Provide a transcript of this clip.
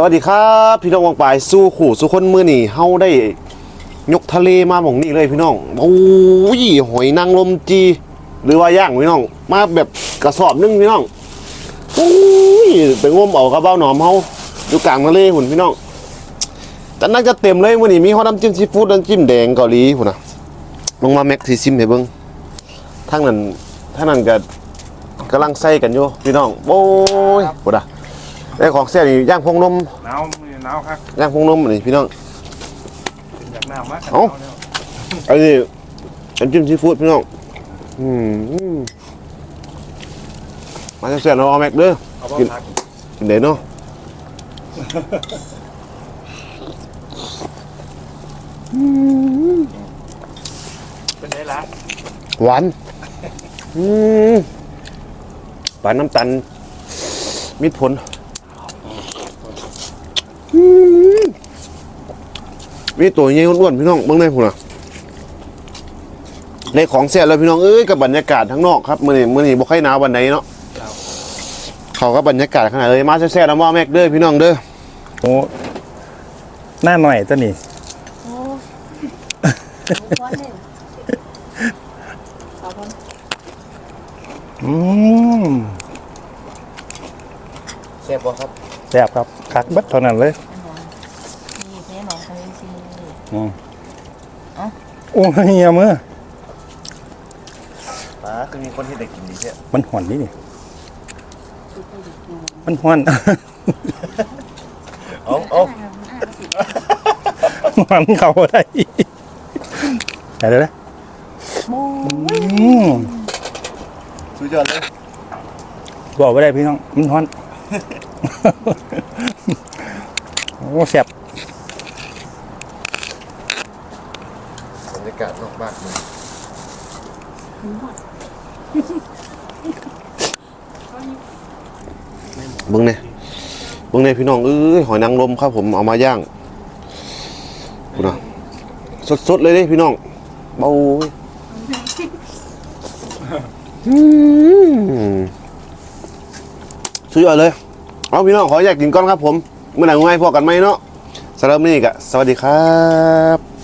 สวัสดีครับพี่น้องวางปลายสู้ขู่สู้คนมือนี่เฮาได้ ยกทะเลมาหม่องนี้เลยพี่น้องโอ้ยหอยนางรมจี หรือว่าย่างพี่น้อง มาแบบกระสอบนึงพี่น้องโอ้ยไปงมเอากระเบ้าหนอมเฮาอยู่กลางทะเลหุ่นพี่น้องแต่น่าจะเต็มเลยมื้อนี้มีฮอตน้ำจิ้มซีฟู้ดน้ำจิ้มแดงเกาหลีพุ่นนะลงมาแม็กซิซิมให้เบิ่งทางนั้นทางนั้นก็กำลังใส่กันอยู่พี่น้องโอ้ยพุ่นน่ะ ได้ของเสียนี่ย่างพงนมหนาวมือหนาวครับย่างพงนมนี่พี่น้องอยากหนาวมากเอ้าอันนี้น้ำจิ้มซีฟู้ดพี่น้องอืมมาเสียๆเราเอาแม็กเด้อ เอาบ้ากิน พักกินเด้เนาะเป็นไงล่ะหวานอืมปลาน้ำตาลมิตรผลอื มมีตัวใหญ่อ้วนๆพี่น้องเบิ่งได้พุ่นน่ะในของเสียแล้วพี่น้องเอ้ยกับบรรยากาศทั้างนอกครับมื้อนี้มื้อนี้บ่ค่อยหนาวบันไดเนาะเขาก็บรรยากาศขนาดเลยมาแซ่บๆแล้วมาแม็กเด้อพี่น้องเด้อโอ้หน้าหน่อยตัวนี้โอ้ร้อนเลยสาวคนอืมแซ่บบ่ครับ แซ่บครับคักเบัดเท่านั้นเลยนี่แม่หนองทะเลซีอืมเอ้าโอ้ยเฮียมือป้าคือมีคนที่ได้กินดีแท้มันห่อนนี่นี่มันห่อน เอาเอาห่อนเขาได้แต่เดี๋ยวนะมูอืมสุดยอดเลยบอกไม่ได้พี่น้องมันห่อน โอ้แซ่บบรรยากาศนอกบ้านเลยเบิ่งเนี่ยเบิ่งเนี่ยพี่น้องเอ้ยหอยนางรมครับผมเอามาย่างดูนะสดๆเลยเด้พี่น้องเบาอืมสุดยอดเลย เอาพี่น้องขออยากกินก้อนครับผม เมื่อไหร่ง่ายพอกันไหมเนาะสำหรับมื้อนี้ก็สวัสดีครับ